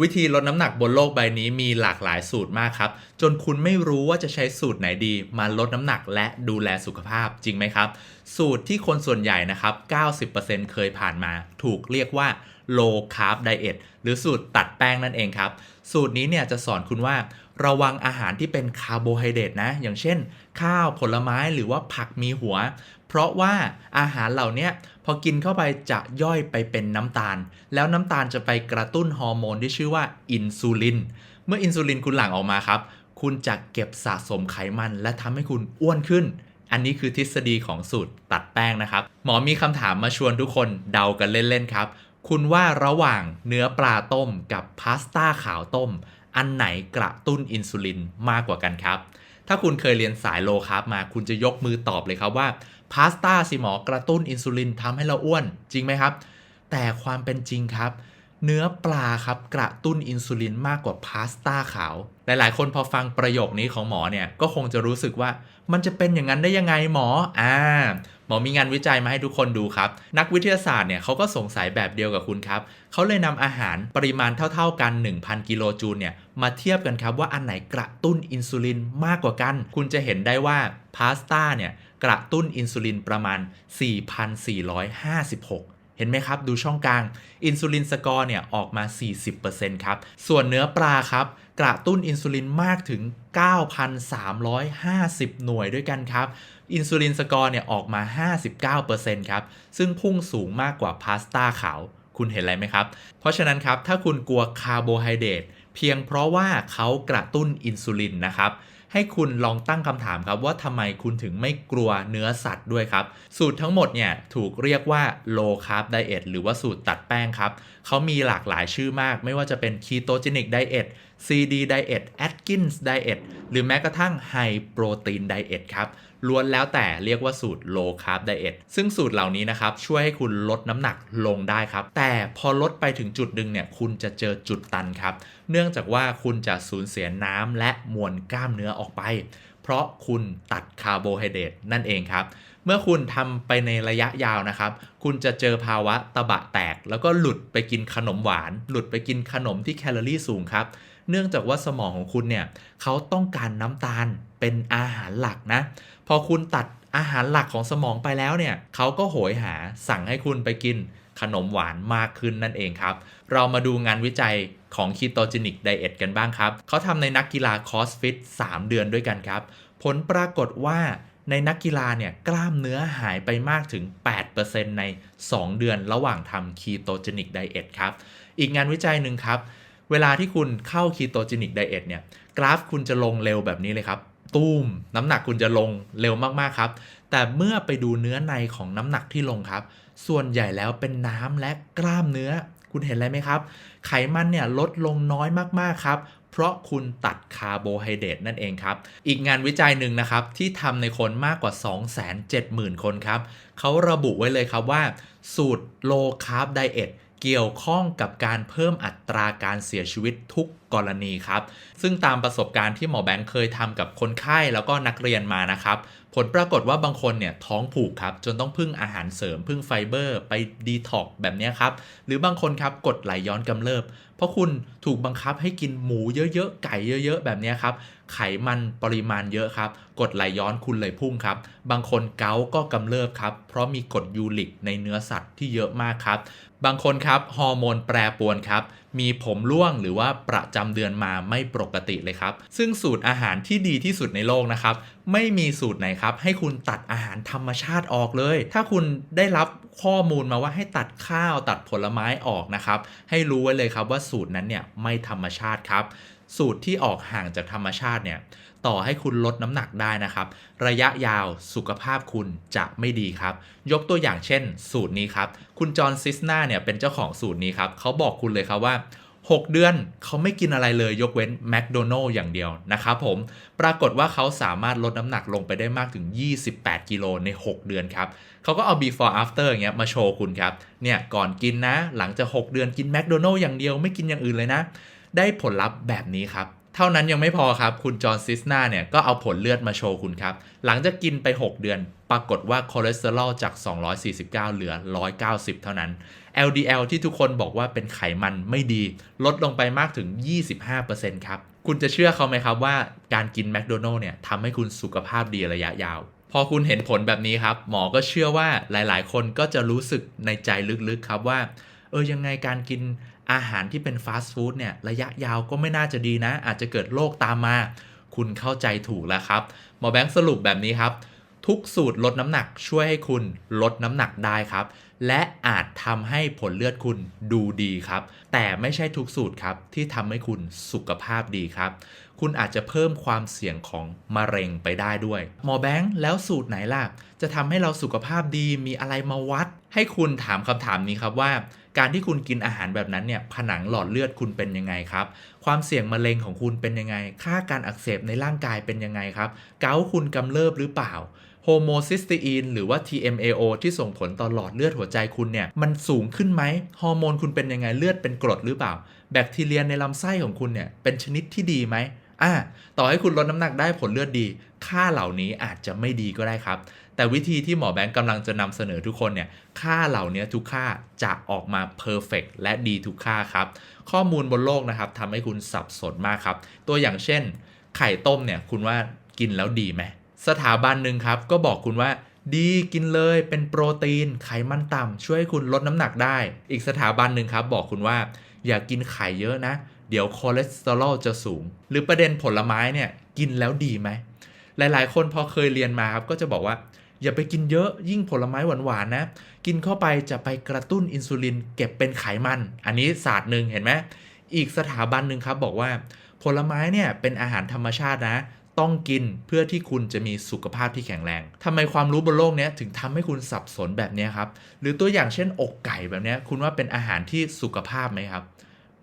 วิธีลดน้ำหนักบนโลกใบนี้มีหลากหลายสูตรมากครับ จนคุณไม่รู้ว่าจะใช้สูตรไหนดีมาลดน้ำหนักและดูแลสุขภาพจริงไหมครับ สูตรที่คนส่วนใหญ่นะครับ 90%เคยผ่านมา ถูกเรียกว่า low carb diet หรือสูตรตัดแป้งนั่นเองครับ สูตรนี้เนี่ยจะสอนคุณว่า ระวังอาหารที่เป็นคาร์โบไฮเดรตนะ อย่างเช่น ข้าวผลไม้หรือว่าผักมีหัว เพราะว่าอาหารเหล่านี้พอกินเข้าไปจะย่อยไปเป็นน้ำตาล แล้วน้ำตาลจะไปกระตุ้นฮอร์โมนที่ชื่อว่าอินซูลิน เมื่ออินซูลินคุณหลั่งออกมาครับ คุณจะเก็บสะสมไขมัน และทำให้คุณอ้วนขึ้น อันนี้คือทฤษฎีของสูตรตัดแป้งนะครับ หมอมีคำถามมาชวนทุกคนเดากันเล่นๆครับ คุณว่าระหว่างเนื้อปลาต้มกับพาสต้าขาวต้ม อันไหนกระตุ้นอินซูลินมากกว่ากันครับ ถ้าคุณเคยเรียนสายโลคาร์บมา คุณจะยกมือตอบเลยครับว่าพาสต้าสิหมอกระตุ้นอินซูลินทำให้เราอ้วน จริงไหมครับ แต่ความเป็นจริงครับ เนื้อปลาครับกระตุ้นอินซูลินมากกว่าพาสต้าขาว หลายๆ คนพอฟังประโยคนี้ของหมอเนี่ยก็คงจะรู้สึกว่า มันจะเป็นอย่างนั้นได้ยังไงหมอ อ่า หมอมีงานวิจัยมาให้ทุกคนดูครับ นักวิทยาศาสตร์เนี่ยเขาก็สงสัยแบบเดียวกับคุณครับ เขาเลยนำอาหารปริมาณเท่า ๆกัน 1,000 กิโลจูลเนี่ยมาเทียบกันครับว่าอันไหนกระตุ้นอินซูลินมากกว่ากัน คุณจะเห็นได้ว่าพาสต้าเนี่ยกระตุ้นอินซูลินประมาณ 4,456เห็นไหมครับ ดูช่องกลาง อินซูลินสกอร์เนี่ย ออกมา 40%ครับ ส่วนเนื้อปลาครับ กระตุ้นอินซูลินมากถึง 9,350 หน่วยด้วยกันครับ อินซูลินสกอร์เนี่ยออกมา 59%ครับ ซึ่งพุ่งสูงมากกว่าพาสต้าขาว คุณเห็นอะไรไหมครับ เพราะฉะนั้นครับ ถ้าคุณกลัวคาร์โบไฮเดรตเพียงเพราะว่าเขากระตุ้นอินซูลินนะครับ ให้คุณลองตั้งคำถามครับว่าทำไมคุณถึงไม่กลัวเนื้อสัตว์ด้วยครับ สูตรทั้งหมดเนี่ยถูกเรียกว่า low carb diet หรือว่าสูตรตัดแป้งครับเขามีหลากหลายชื่อมาก ไม่ว่าจะเป็น ketogenic diet CD diet Atkins diet หรือแม้กระทั่ง high protein diet ครับ ล้วนแล้วแต่เรียกว่าสูตร low carb diet ซึ่งสูตรเหล่านี้นะครับช่วยให้คุณลดน้ำหนักลงได้ครับ แต่พอลดไปถึงจุดหนึ่งเนี่ยคุณจะเจอจุดตันครับ เนื่องจากว่าคุณจะสูญเสียน้ำและมวลกล้ามเนื้อออกไป เพราะคุณตัดคาร์โบไฮเดรตนั่นเองครับเมื่อคุณทำไปในระยะยาวนะครับ คุณจะเจอภาวะตะบะแตก แล้วก็หลุดไปกินขนมหวาน หลุดไปกินขนมที่แคลอรี่สูงครับ เนื่องจากว่าสมองของคุณเนี่ยเขาต้องการน้ำตาลเป็นอาหารหลักนะ พอคุณตัดอาหารหลักของสมองไปแล้วเนี่ยเขาก็โหยหาสั่งให้คุณไปกินขนมหวานมากขึ้นนั่นเองครับ เรามาดูงานวิจัยของ ketogenic diet กันบ้างครับ เขาทำในนักกีฬา crossfit 3เดือนด้วยกันครับ ผลปรากฏว่าในนักกีฬาเนี่ยกล้ามเนื้อหายไปมากถึง 8%ใน 2 เดือนระหว่างทำ ketogenic diet ครับ อีกงานวิจัยหนึ่งครับ เวลาที่คุณเข้า ketogenic diet เนี่ยกราฟคุณจะลงเร็วแบบนี้เลยครับตูมน้ำหนักคุณจะลงเร็วมากๆครับ แต่เมื่อไปดูเนื้อในของน้ำหนักที่ลงครับ ส่วนใหญ่แล้วเป็นน้ำและกล้ามเนื้อ คุณเห็นอะไรไหมครับ ไขมันเนี่ยลดลงน้อยมากๆครับเพราะคุณตัดคาร์โบไฮเดรตนั่นเองครับ อีกงานวิจัยหนึ่งนะครับ ที่ทำในคนมากกว่า 270,000 คนครับ เขาระบุไว้เลยครับว่า สูตร low carb diet เเกี่ยวข้องกับการเพิ่มอัตราการเสียชีวิตทุกกรณีครับ ซึ่งตามประสบการณ์ที่หมอแบงค์เคยทำกับคนไข้แล้วก็นักเรียนมานะครับ ผลปรากฏว่าบางคนเนี่ยท้องผูกครับ จนต้องพึ่งอาหารเสริมพึ่งไฟเบอร์ ไปดีท็อกแบบนี้ครับ หรือบางคนครับกดไหลย้อนกำเริบ เพราะคุณถูกบังคับให้กินหมูเยอะๆ ไก่เยอะๆ แบบนี้ครับไขมันปริมาณเยอะครับ กดไหลย้อนคุณเลยพุ่งครับ บางคนเกาก็กำเริบครับ เพราะมีกรดยูริกในเนื้อสัตว์ที่เยอะมากครับ บางคนครับฮอร์โมนแปรปรวนครับ มีผมร่วงหรือว่าประจำเดือนมาไม่ปกติเลยครับ ซึ่งสูตรอาหารที่ดีที่สุดในโลกนะครับ ไม่มีสูตรไหนครับ ให้คุณตัดอาหารธรรมชาติออกเลย ถ้าคุณได้รับข้อมูลมาว่าให้ตัดข้าวตัดผลไม้ออกนะครับ ให้รู้ไว้เลยครับว่าสูตรนั้นเนี่ยไม่ธรรมชาติครับ สูตรที่ออกห่างจากธรรมชาติเนี่ยต่อให้คุณลดน้ำหนักได้นะครับ ระยะยาวสุขภาพคุณจะไม่ดีครับ ยกตัวอย่างเช่น สูตรนี้ครับ คุณจอห์นซิสนาเนี่ยเป็นเจ้าของสูตรนี้ครับเขาบอกคุณเลยครับว่า 6 เดือนเขาไม่กินอะไรเลยยกเว้นแมคโดนัลล์อย่างเดียวนะครับผมปรากฏว่าเขาสามารถลดน้ำหนักลงไปได้มากถึง 28 กิโลใน 6 เดือนครับเขาก็เอา before after อย่างเงี้ยมาโชว์คุณครับเนี่ยก่อนกินนะ หลังจาก 6 เดือนกินแมคโดนัลล์อย่างเดียวไม่กินอย่างอื่นเลยนะ ได้ผลลัพธ์แบบนี้ครับ เท่านั้นยังไม่พอครับ คุณจอห์นซิสนาเนี่ยก็เอาผลเลือดมาโชว์คุณครับ หลังจากกินไป 6 เดือน ปรากฏว่าคอเลสเตอรอลจาก 249 เหลือ 190 เท่านั้น LDL ที่ทุกคนบอกว่าเป็นไขมันไม่ดี ลดลงไปมากถึง 25%ครับ คุณจะเชื่อเขาไหมครับว่าการกินแมคโดนัลล์เนี่ยทำให้คุณสุขภาพดีระยะยาวพอคุณเห็นผลแบบนี้ครับ หมอก็เชื่อว่าหลาย ๆ คนก็จะรู้สึกในใจลึก ๆ ครับว่า เออยังไงการกิน อาหารที่เป็นฟาสต์ฟู้ดเนี่ยระยะยาวก็ไม่น่าจะดีนะ อาจจะเกิดโรคตามมา คุณเข้าใจถูกแล้วครับหมอแบงค์สรุปแบบนี้ครับทุกสูตรลดน้ำหนักช่วยให้คุณลดน้ำหนักได้ครับ และอาจทำให้ผลเลือดคุณดูดีครับ แต่ไม่ใช่ทุกสูตรครับ ที่ทำให้คุณสุขภาพดีครับ คุณอาจจะเพิ่มความเสี่ยงของมะเร็งไปได้ด้วย หมอแบงค์แล้วสูตรไหนล่ะ จะทำให้เราสุขภาพดีมีอะไรมาวัด ให้คุณถามคำถามนี้ครับว่า การที่คุณกินอาหารแบบนั้นเนี่ยผนังหลอดเลือดคุณเป็นยังไงครับ ความเสี่ยงมะเร็งของคุณเป็นยังไง ค่าการอักเสบในร่างกายเป็นยังไงครับ เกาคุณกำเริบหรือเปล่าโฮโมซิสเตอีนหรือว่า TMAO ที่ส่งผลต่อหลอดเลือดหัวใจคุณเนี่ย มันสูงขึ้นไหมฮอร์โมนคุณเป็นยังไงเลือดเป็นกรดหรือเปล่า แบคทีเรียในลำไส้ของคุณเนี่ย เป็นชนิดที่ดีไหมอ่าต่อให้คุณลดน้ำหนักได้ผลเลือดดี ค่าเหล่านี้อาจจะไม่ดีก็ได้ครับ แต่วิธีที่หมอแบงค์กำลังจะนำเสนอทุกคนเนี่ยค่าเหล่านี้ทุกค่าจะออกมาเพอร์เฟกและดีทุกค่าครับ ข้อมูลบนโลกนะครับทำให้คุณสับสนมากครับ ตัวอย่างเช่น ไข่ต้มเนี่ยคุณว่ากินแล้วดีไหมสถาบันหนึ่งครับก็บอกคุณว่าดีกินเลยเป็นโปรตีนไขมันต่ำช่วยให้คุณลดน้ำหนักได้ อีกสถาบันหนึ่งครับบอกคุณว่า อย่ากินไข่เยอะนะ เดี๋ยวคอเลสเตอรอลจะสูง หรือประเด็นผลไม้เนี่ยกินแล้วดีไหมหลายๆ คนพอเคยเรียนมาครับก็จะบอกว่า อย่าไปกินเยอะยิ่งผลไม้หวานๆนะ กินเข้าไปจะไปกระตุ้นอินซูลินเก็บเป็นไขมัน อันนี้ศาสตร์หนึ่งเห็นไหมอีกสถาบันหนึ่งครับบอกว่า ผลไม้เนี่ยเป็นอาหารธรรมชาตินะ ต้องกินเพื่อที่คุณจะมีสุขภาพที่แข็งแรงทำไมความรู้บนโลกนี้ถึงทำให้คุณสับสนแบบนี้ครับ หรือตัวอย่างเช่นอกไก่แบบนี้คุณว่าเป็นอาหารที่สุขภาพไหมครับ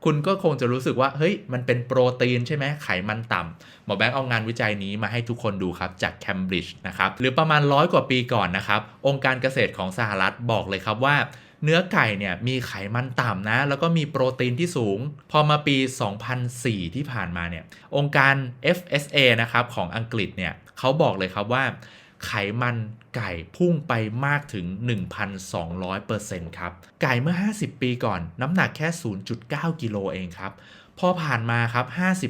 คุณก็คงจะรู้สึกว่า เฮ้ย มันเป็นโปรตีนใช่ไหมไขมันต่ำหมอแบงค์เอางานวิจัยนี้มาให้ทุกคนดูครับจาก Cambridge นะครับ หรือประมาณร้อยกว่าปีก่อนนะครับ องค์การเกษตรของสหรัฐบอกเลยครับว่าเนื้อไก่เนี่ยมีไขมันต่ำนะ แล้วก็มีโปรตีนที่สูง พอมาปี 2004 ที่ผ่านมาเนี่ย องค์การ FSA นะครับของอังกฤษเนี่ยเขาบอกเลยครับว่า ไขมันไก่พุ่งไปมากถึง 1,200%ครับ ไก่เมื่อ 50 ปีก่อน น้ำหนักแค่ 0.9 กิโลเองครับ พอผ่านมาครับ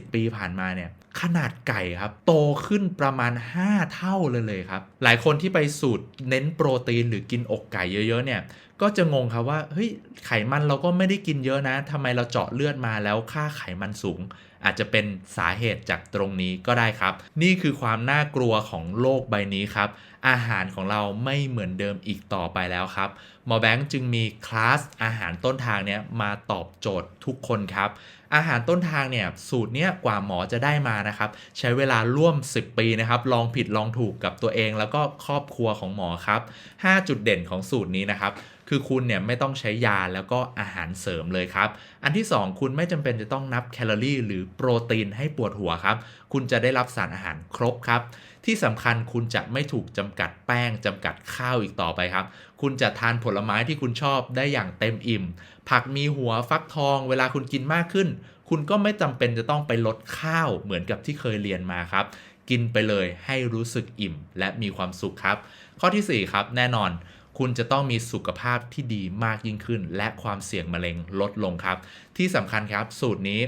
50 ปีผ่านมาเนี่ยขนาดไก่ครับ โตขึ้นประมาณ 5 เท่าเลยเลยครับ หลายคนที่ไปสูตรเน้นโปรตีนหรือกินอกไก่เยอะๆเนี่ยก็จะงงครับว่าเฮ้ยไขมันเราก็ไม่ได้กินเยอะนะทำไมเราเจาะเลือดมาแล้วค่าไขมันสูง อาจจะเป็นสาเหตุจากตรงนี้ก็ได้ครับ นี่คือความน่ากลัวของโลกใบนี้ครับ อาหารของเราไม่เหมือนเดิมอีกต่อไปแล้วครับหมอแบงค์จึงมีคลาสอาหารต้นทางเนี้ยมาตอบโจทย์ทุกคนครับ อาหารต้นทางเนี่ยสูตรเนี้ยกว่าหมอจะได้มานะครับใช้เวลาร่วม 10 ปีนะครับลองผิดลองถูกกับตัวเองแล้วก็ครอบครัวของหมอครับ 5 จุดเด่นของสูตรนี้นะครับ คือคุณเนี่ยไม่ต้องใช้ยาแล้วก็อาหารเสริมเลยครับ อันที่ 2 คุณไม่จำเป็นจะต้องนับแคลอรี่ หรือโปรตีนให้ปวดหัวครับ คุณจะได้รับสารอาหารครบครับ ที่สำคัญคุณจะไม่ถูกจำกัดแป้งจำกัดข้าวอีกต่อไปครับ คุณจะทานผลไม้ที่คุณชอบได้อย่างเต็มอิ่ม ผักมีหัวฟักทอง เวลาคุณกินมากขึ้น คุณก็ไม่จำเป็นจะต้องไปลดข้าวเหมือนกับที่เคยเรียนมาครับ กินไปเลยให้รู้สึกอิ่ม และมีความสุขครับ ข้อทีสี่4ครับแน่นอน คุณจะต้องมีสุขภาพที่ดีมากยิ่งขึ้น และความเสี่ยงมะเร็งลดลงครับ ที่สำคัญครับสูตรนี้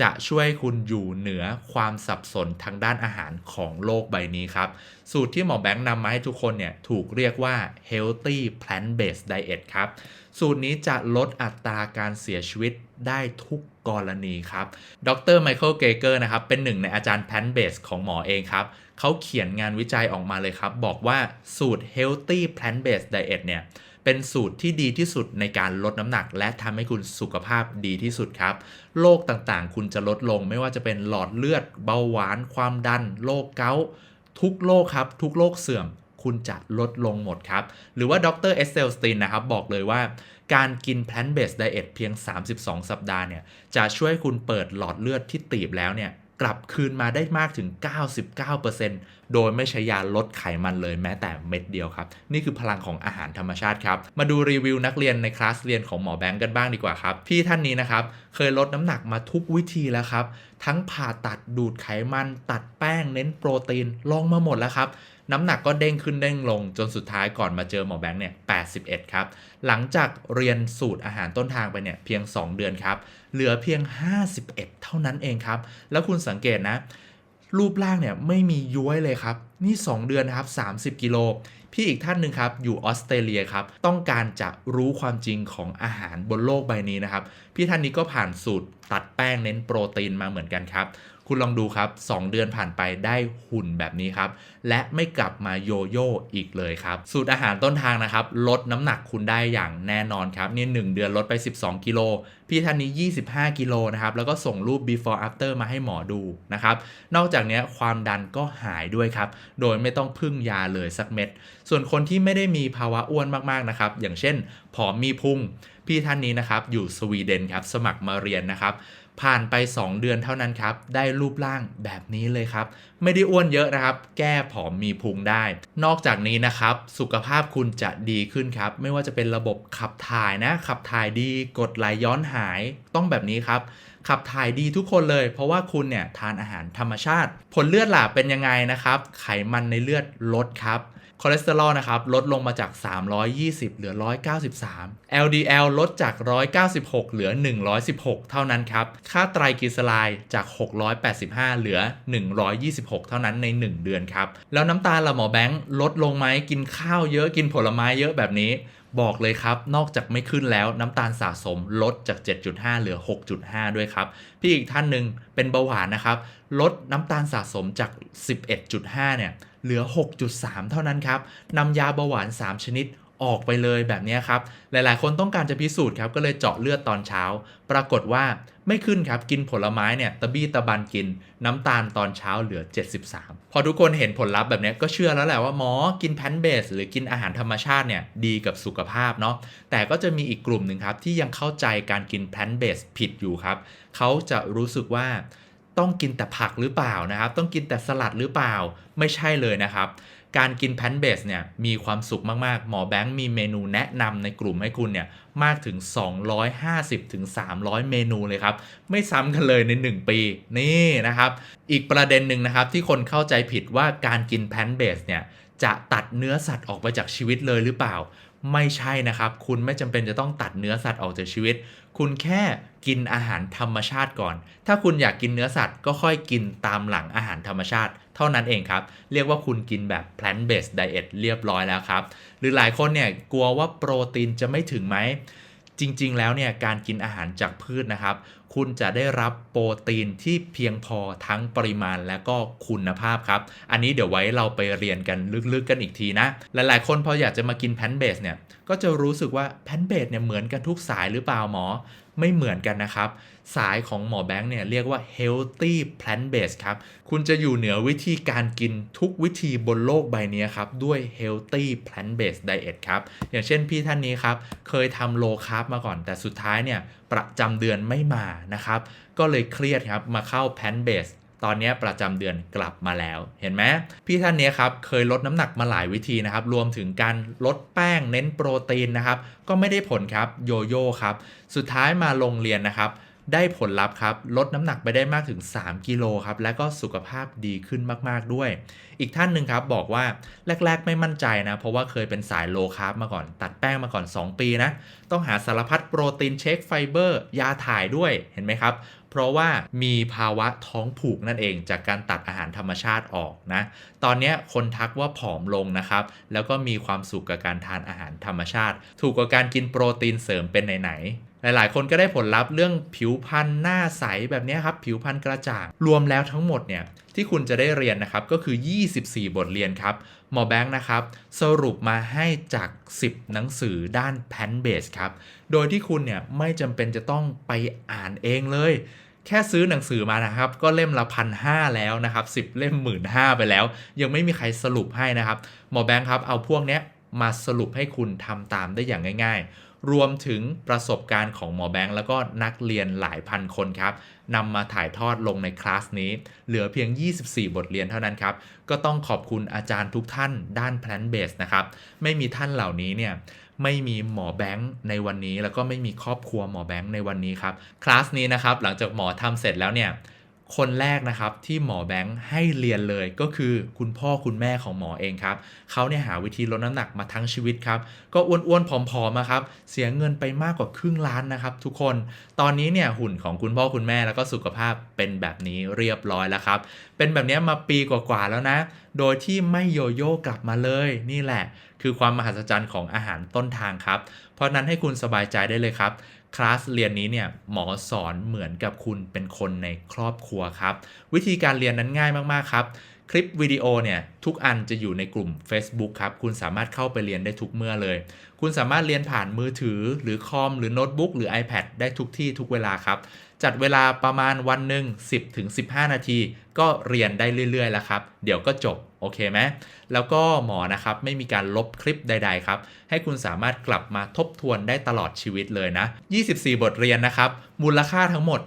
จะช่วยคุณอยู่เหนือความสับสนทางด้านอาหารของโลกใบนี้ครับ สูตรที่หมอแบงค์นำมาให้ทุกคนเนี่ยถูกเรียกว่า healthy plant based diet ครับ สูตรนี้จะลดอัตราการเสียชีวิตได้ทุกกรณีครับ ดรไมเคิลเกเกอร์นะครับ เป็นหนึ่งในอาจารย์ plant based ของหมอเองครับ เขาเขียนงานวิจัยออกมาเลยครับ บอกว่าสูตร healthy plant based diet เนี่ย เป็นสูตรที่ดีที่สุดในการลดน้ำหนัก และทำให้คุณสุขภาพดีที่สุดครับโรคต่างๆ คุณจะลดลงไม่ว่าจะเป็นหลอดเลือด เบาหวาน ความดันโรคเกาต์ทุกโรคครับ ทุกโรคเสื่อมคุณจะลดลงหมดครับ หรือว่าดรเอสเซลสตินนะครับบอกเลยว่า การกิน plant based diet เพียง 32 สัปดาห์เนี่ยจะช่วยคุณเปิดหลอดเลือดที่ตีบแล้วเนี่ย กลับคืนมาได้มากถึง 99%โดยไม่ใช้ยาลดไขมันเลยแม้แต่เม็ดเดียวครับ นี่คือพลังของอาหารธรรมชาติครับ มาดูรีวิวนักเรียนในคลาสเรียนของหมอแบงค์กันบ้างดีกว่าครับ พี่ท่านนี้นะครับ เคยลดน้ำหนักมาทุกวิธีแล้วครับ ทั้งผ่าตัดดูดไขมัน ตัดแป้งเน้นโปรตีนลองมาหมดแล้วครับ น้ำหนักก็เด้งขึ้นเด้งลงจนสุดท้ายก่อนมาเจอหมอแบงค์เนี่ย 81 ครับ หลังจากเรียนสูตรอาหารต้นทางไปเนี่ยเพียง 2 เดือนครับ เหลือเพียง 51 เท่านั้นเองครับ แล้วคุณสังเกตนะ รูปร่างเนี่ยไม่มีย้วยเลยครับ นี่ 2 เดือนนะครับ 30 กิโล พี่อีกท่านหนึ่งครับ อยู่ออสเตรเลียครับ ต้องการจะรู้ความจริงของอาหารบนโลกใบนี้นะครับ พี่ท่านนี้ก็ผ่านสูตรตัดแป้งเน้นโปรตีนมาเหมือนกันครับ คุณลองดูครับ 2 เดือนผ่านไปได้หุ่นแบบนี้ครับ และไม่กลับมาโยโย่อีกเลยครับ สูตรอาหารต้นทางนะครับ ลดน้ำหนักคุณได้อย่างแน่นอนครับ นี่ 1 เดือนลดไป 12 กิโล พี่ท่านนี้ 25 กิโลนะครับ แล้วก็ส่งรูป before after มาให้หมอดูนะครับ นอกจากนี้ความดันก็หายด้วยครับ โดยไม่ต้องพึ่งยาเลยสักเม็ด ส่วนคนที่ไม่ได้มีภาวะอ้วนมากๆนะครับ อย่างเช่น ผอมมีพุง พี่ท่านนี้นะครับ อยู่สวีเดนครับ สมัครมาเรียนนะครับ ผ่านไป 2 เดือนเท่านั้นครับ ได้รูปร่างแบบนี้เลยครับ ไม่ได้อ้วนเยอะนะครับ แก้ผอมมีพุงได้ นอกจากนี้นะครับ สุขภาพคุณจะดีขึ้นครับ ไม่ว่าจะเป็นระบบขับถ่ายนะ ขับถ่ายดี กดไหลย้อนหาย ต้องแบบนี้ครับ ขับถ่ายดีทุกคนเลย เพราะว่าคุณเนี่ยทานอาหารธรรมชาติ ผลเลือดล่ะเป็นยังไงนะครับ ไขมันในเลือดลดครับ คอเลสเตอรอลนะครับลดลงมาจาก 320 เหลือ 193 LDL ลดจาก 196 เหลือ 116 เท่านั้นครับ ค่าไตรกลีเซอไรด์จาก 685 เหลือ 126 เท่านั้นใน 1 เดือนครับ แล้วน้ำตาลละหมอแบงค์ลดลงไหมกินข้าวเยอะกินผลไม้เยอะแบบนี้บอกเลยครับ นอกจากไม่ขึ้นแล้วน้ำตาลสะสมลดจาก 7.5 เหลือ 6.5 ด้วยครับ พี่อีกท่านหนึ่งเป็นเบาหวานนะครับ ลดน้ำตาลสะสมจาก 11.5 เนี่ย เหลือ 6.3 เท่านั้นครับนำยาเบาหวาน 3 ชนิดออกไปเลยแบบนี้ครับ หลายๆ คนต้องการจะพิสูจน์ครับ ก็เลยเจาะเลือดตอนเช้า ปรากฏว่าไม่ขึ้นครับ กินผลไม้เนี่ยตะบี้ตะบันกิน น้ำตาลตอนเช้าเหลือ 73 พอทุกคนเห็นผลลัพธ์แบบนี้ก็เชื่อแล้วแหละว่าหมอกินแพนเบส หรือกินอาหารธรรมชาติเนี่ยดีกับสุขภาพเนาะ แต่ก็จะมีอีกกลุ่มหนึ่งครับที่ยังเข้าใจการกินแพนเบสผิดอยู่ครับ เขาจะรู้สึกว่า ต้องกินแต่ผักหรือเปล่านะครับ ต้องกินแต่สลัดหรือเปล่า ไม่ใช่เลยนะครับ การกินแพนเบสเนี่ยมีความสุขมาก ๆ หมอแบงค์มีเมนูแนะนำในกลุ่มให้คุณเนี่ยมากถึง 250ถึง300 เมนูเลยครับ ไม่ซ้ำกันเลยใน 1 ปี นี่นะครับ อีกประเด็นหนึ่งนะครับที่คนเข้าใจผิดว่าการกินแพนเบสเนี่ยจะตัดเนื้อสัตว์ออกไปจากชีวิตเลยหรือเปล่า ไม่ใช่นะครับ คุณไม่จำเป็นจะต้องตัดเนื้อสัตว์ออกจากชีวิต คุณแค่กินอาหารธรรมชาติก่อน ถ้าคุณอยากกินเนื้อสัตว์ก็ค่อยกินตามหลังอาหารธรรมชาติ เท่านั้นเองครับ เรียกว่าคุณกินแบบ plant based diet เรียบร้อยแล้วครับ หรือหลายคนเนี่ยกลัวว่าโปรตีนจะไม่ถึงไหม จริง ๆ แล้วเนี่ยการกินอาหารจากพืชนะครับ คุณจะได้รับโปรตีนที่เพียงพอทั้งปริมาณและก็คุณภาพครับ อันนี้เดี๋ยวไว้เราไปเรียนกันลึกๆกันอีกทีนะ หลายๆ คนพออยากจะมากินแพนเบสเนี่ยก็จะรู้สึกว่าแพนเบสเนี่ยเหมือนกันทุกสายหรือเปล่าหมอ ไม่เหมือนกันนะครับ สายของหมอแบงค์เนี่ยเรียกว่า healthy plant based ครับ คุณจะอยู่เหนือวิธีการกินทุกวิธีบนโลกใบนี้ครับ ด้วย healthy plant based diet ครับ อย่างเช่นพี่ท่านนี้ครับ เคยทำ low carb มาก่อน แต่สุดท้ายเนี่ยประจำเดือนไม่มานะครับ ก็เลยเครียดครับ มาเข้า plant based ตอนนี้ประจำเดือนกลับมาแล้ว เห็นไหมพี่ท่านนี้ครับเคยลดน้ำหนักมาหลายวิธีนะครับ รวมถึงการลดแป้งเน้นโปรตีนนะครับ ก็ไม่ได้ผลครับโยโย่ครับ สุดท้ายมาลงเรียนนะครับได้ผลลัพธ์ครับ ลดน้ำหนักไปได้มากถึง 3 กิโลครับ และก็สุขภาพดีขึ้นมาก ๆ ด้วย อีกท่านหนึ่งครับ บอกว่าแรก ๆ ไม่มั่นใจนะ เพราะว่าเคยเป็นสายโลคาร์บมาก่อน ตัดแป้งมาก่อน 2 ปีนะ ต้องหาสารพัดโปรตีนเชคไฟเบอร์ ยาถ่ายด้วยเห็นไหมครับ เพราะว่ามีภาวะท้องผูกนั่นเอง จากการตัดอาหารธรรมชาติออกนะ ตอนนี้คนทักว่าผอมลงนะครับ แล้วก็มีความสุขกับการทานอาหารธรรมชาติ ถูกกว่าการกินโปรตีนเสริมเป็นไหนๆ หลาย ๆ คนก็ได้ผลลัพธ์เรื่องผิวพรรณหน้าใสแบบนี้ครับ ผิวพรรณกระจ่าง รวมแล้วทั้งหมดเนี่ยที่คุณจะได้เรียนนะครับก็คือ 24 บทเรียนครับ หมอแบงค์นะครับ สรุปมาให้จาก 10 หนังสือด้านแพนเบสครับ โดยที่คุณเนี่ยไม่จำเป็นจะต้องไปอ่านเองเลย แค่ซื้อหนังสือมานะครับ ก็เล่มละพันห้าแล้วนะครับ 10 เล่มหมื่นห้าไปแล้ว ยังไม่มีใครสรุปให้นะครับ หมอแบงค์ครับเอาพวกเนี้ยมาสรุปให้คุณทำตามได้อย่างง่าย ๆ รวมถึงประสบการณ์ของหมอแบงค์แล้วก็นักเรียนหลายพันคนครับนำมาถ่ายทอดลงในคลาสนี้ เหลือเพียง 24 บทเรียนเท่านั้นครับ ก็ต้องขอบคุณอาจารย์ทุกท่านด้าน Plant Based นะครับ ไม่มีท่านเหล่านี้เนี่ยไม่มีหมอแบงค์ในวันนี้ แล้วก็ไม่มีครอบครัวหมอแบงค์ในวันนี้ครับ คลาสนี้นะครับหลังจากหมอทำเสร็จแล้วเนี่ย คนแรกนะครับที่หมอแบงค์ให้เรียนเลยก็คือคุณพ่อคุณแม่ของหมอเองครับเขาเนี่ยหาวิธีลดน้ำหนักมาทั้งชีวิตครับ ก็อ้วนๆผอมๆมาครับเสียเงินไปมากกว่าครึ่งล้านนะครับ ทุกคนตอนนี้เนี่ยหุ่นของคุณพ่อคุณแม่แล้วก็สุขภาพเป็นแบบนี้เรียบร้อยแล้วครับ เป็นแบบนี้มาปีกว่าๆแล้วนะ โดยที่ไม่โยโย่กลับมาเลยนี่แหละ คือความมหัศจรรย์ของอาหารต้นทางครับ เพราะนั้นให้คุณสบายใจได้เลยครับ คลาสเรียนนี้เนี่ยหมอสอนเหมือนกับคุณเป็นคนในครอบครัวครับ วิธีการเรียนนั้นง่ายมากๆครับ คลิปวิดีโอเนี่ยทุกอันจะอยู่ในกลุ่ม Facebook ครับ คุณสามารถเข้าไปเรียนได้ทุกเมื่อเลย คุณสามารถเรียนผ่านมือถือ หรือคอมหรือโน้ตบุ๊กหรือ iPad ได้ทุกที่ทุกเวลาครับ จัดเวลาประมาณวันหนึ่ง10ถึง15 นาที ก็เรียนได้เรื่อยๆแล้วครับ เดี๋ยวก็จบ โอเคไหมแล้วก็หมอนะครับ ไม่มีการลบคลิปใด ๆ ครับ ให้คุณสามารถกลับมาทบทวนได้ตลอดชีวิตเลยนะ 24 บทเรียนนะครับ มูลค่าทั้งหมด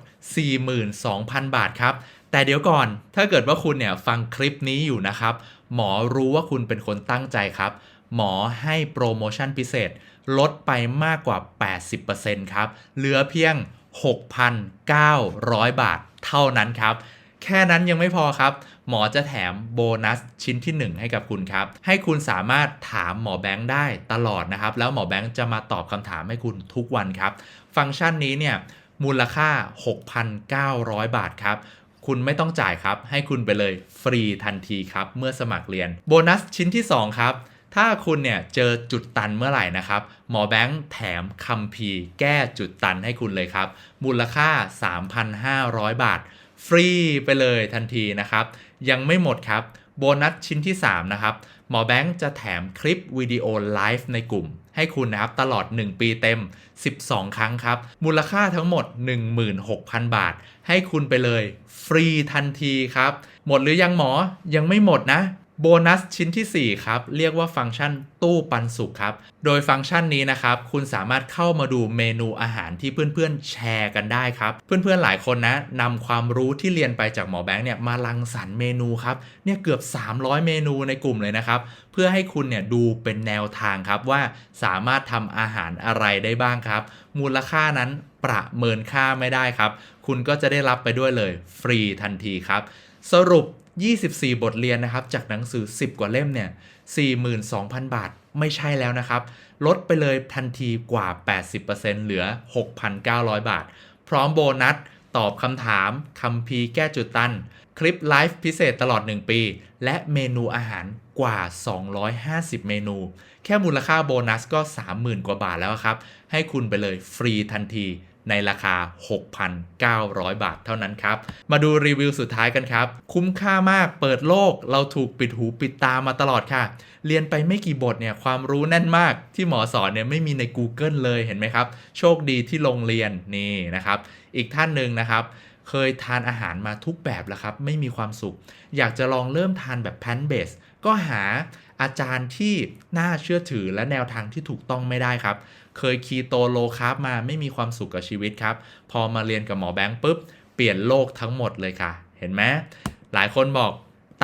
42,000 บาทครับ แต่เดี๋ยวก่อน ถ้าเกิดว่าคุณเนี่ยฟังคลิปนี้อยู่นะครับ หมอรู้ว่าคุณเป็นคนตั้งใจครับ หมอให้โปรโมชั่นพิเศษ ลดไปมากกว่า 80%ครับ เหลือเพียง 6,900 บาทเท่านั้นครับ แค่นั้นยังไม่พอครับ หมอจะแถมโบนัสชิ้นที่ 1 ให้กับคุณครับ ให้คุณสามารถถามหมอแบงค์ได้ตลอดนะครับ แล้วหมอแบงค์จะมาตอบคำถามให้คุณทุกวันครับ ฟังก์ชันนี้เนี่ยมูลค่า 6,900 บาทครับคุณไม่ต้องจ่ายครับ ให้คุณไปเลยฟรีทันทีครับ เมื่อสมัครเรียน โบนัสชิ้นที่ 2 ครับ ถ้าคุณเนี่ยเจอจุดตันเมื่อไหร่นะครับ หมอแบงค์แถมคัมภีร์แก้จุดตันให้คุณเลยครับ มูลค่า 3,500 บาท ฟรีไปเลยทันทีนะครับ ยังไม่หมดครับ โบนัสชิ้นที่ 3 นะครับ หมอแบงค์จะแถมคลิปวิดีโอไลฟ์ในกลุ่ม ให้คุณนะครับตลอด 1 ปีเต็ม 12 ครั้งครับ มูลค่าทั้งหมด 16,000 บาท ให้คุณไปเลย ฟรีทันทีครับ หมดหรือยังหมอยังไม่หมดนะ โบนัสชิ้นที่ 4 ครับ เรียกว่าฟังก์ชันตู้ปันสุขครับ โดยฟังก์ชันนี้นะครับ คุณสามารถเข้ามาดูเมนูอาหารที่เพื่อนๆแชร์กันได้ครับ เพื่อนๆหลายคนนะนำความรู้ที่เรียนไปจากหมอแบงค์เนี่ยมาลังสรรค์เมนูครับเนี่ยเกือบ 300 เมนูในกลุ่มเลยนะครับ เพื่อให้คุณเนี่ยดูเป็นแนวทางครับว่าสามารถทำอาหารอะไรได้บ้างครับ มูลค่านั้นประเมินค่าไม่ได้ครับ คุณก็จะได้รับไปด้วยเลยฟรีทันทีครับ สรุป 24 บทเรียนนะครับ จากหนังสือ 10 กว่าเล่มเนี่ย 42,000 บาทไม่ใช่แล้วนะครับ ลดไปเลยทันทีกว่า 80%เหลือ 6,900 บาท พร้อมโบนัส ตอบคำถามคำพีแก้จุดตัน คลิปไลฟ์พิเศษตลอด 1 ปี และเมนูอาหารกว่า 250 เมนู แค่มูลค่าโบนัสก็ 30,000 กว่าบาทแล้วครับ ให้คุณไปเลยฟรีทันที ในราคา 6,900 บาทเท่านั้นครับ มาดูรีวิวสุดท้ายกันครับ คุ้มค่ามากเปิดโลก เราถูกปิดหูปิดตามาตลอดค่ะ เรียนไปไม่กี่บทเนี่ยความรู้แน่นมากที่หมอสอนเนี่ยไม่มีใน Google เลยเห็นไหมครับ โชคดีที่โรงเรียนนี่นะครับ อีกท่านหนึ่งนะครับเคยทานอาหารมาทุกแบบแล้วครับ ไม่มีความสุข อยากจะลองเริ่มทานแบบแพนเบสก็หาอาจารย์ที่น่าเชื่อถือและแนวทางที่ถูกต้องไม่ได้ครับ เคยคีโตโลคาร์บมาไม่มีความสุขกับชีวิตครับ พอมาเรียนกับหมอแบงค์ปุ๊บ เปลี่ยนโลกทั้งหมดเลยค่ะ เห็นไหมหลายคนบอก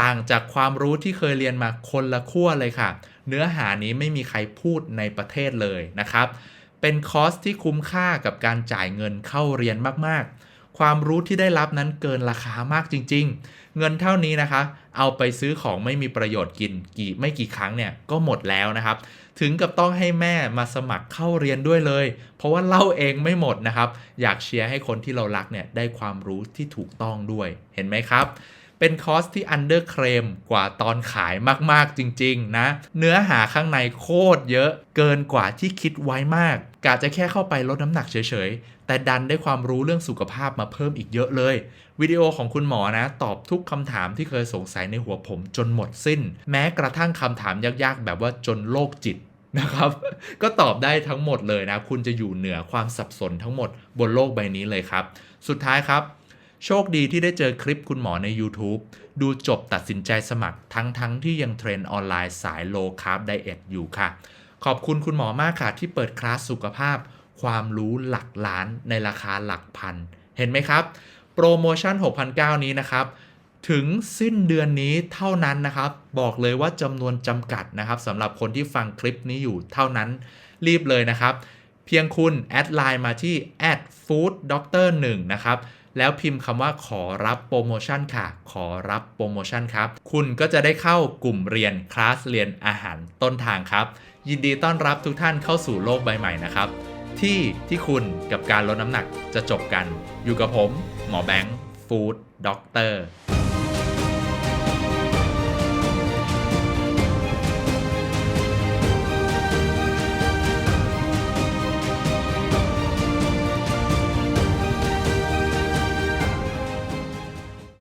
ต่างจากความรู้ที่เคยเรียนมาคนละขั้วเลยค่ะ เนื้อหานี้ไม่มีใครพูดในประเทศเลยนะครับ เป็นคอร์สที่คุ้มค่ากับการจ่ายเงินเข้าเรียนมากๆ ความรู้ที่ได้รับนั้นเกินราคามากจริง ๆ เงินเท่านี้นะคะ เอาไปซื้อของไม่มีประโยชน์กินกี่ไม่กี่ครั้งเนี่ยก็หมดแล้วนะครับ ถึงกับต้องให้แม่มาสมัครเข้าเรียนด้วยเลย เพราะว่าเล่าเองไม่หมดนะครับ อยากเชียร์ให้คนที่เรารักเนี่ยได้ความรู้ที่ถูกต้องด้วย เห็นไหมครับเป็นคอร์สที่อันเดอร์เครมกว่าตอนขายมาก ๆ จริง ๆ นะ เนื้อหาข้างในโคตรเยอะเกินกว่าที่คิดไว้มากกะจะแค่เข้าไปลดน้ำหนักเฉยๆ แต่ดันได้ความรู้เรื่องสุขภาพมาเพิ่มอีกเยอะเลย วิดีโอของคุณหมอนะ ตอบทุกคำถามที่เคยสงสัยในหัวผมจนหมดสิ้น แม้กระทั่งคำถามยากๆ แบบว่าจนโรคจิตนะครับ ก็ตอบได้ทั้งหมดเลยนะ คุณจะอยู่เหนือความสับสนทั้งหมดบนโลกใบนี้เลยครับ สุดท้ายครับ โชคดีที่ได้เจอคลิปคุณหมอใน YouTube ดูจบตัดสินใจสมัครทั้งๆทที่ยังเทรนออนไลน์สายโลคาร์บไดเอทอยู่ค่ะ ขอบคุณคุณหมอมากค่ะที่เปิดคลาสสุขภาพ ความรู้หลักล้านในราคาหลักพัน เห็นไหมครับ โปรโมชั่น 6,900 นี้นะครับ ถึงสิ้นเดือนนี้เท่านั้นนะครับ บอกเลยว่าจำนวนจำกัดนะครับสำหรับคนที่ฟังคลิปนี้อยู่เท่านั้นรีบเลยนะครับ เพียงคุณแอดไลน์มาที่ @fooddoctor1 นะครับแล้วพิมพ์คำว่าขอรับโปรโมชั่นค่ะ ขอรับโปรโมชั่นครับ คุณก็จะได้เข้ากลุ่มเรียนคลาสเรียนอาหารต้นทางครับ ยินดีต้อนรับทุกท่านเข้าสู่โลกใบใหม่นะครับ ที่ที่คุณกับการลดน้ำหนักจะจบกัน อยู่กับผม หมอแบงค์ฟู้ดด็อกเตอร์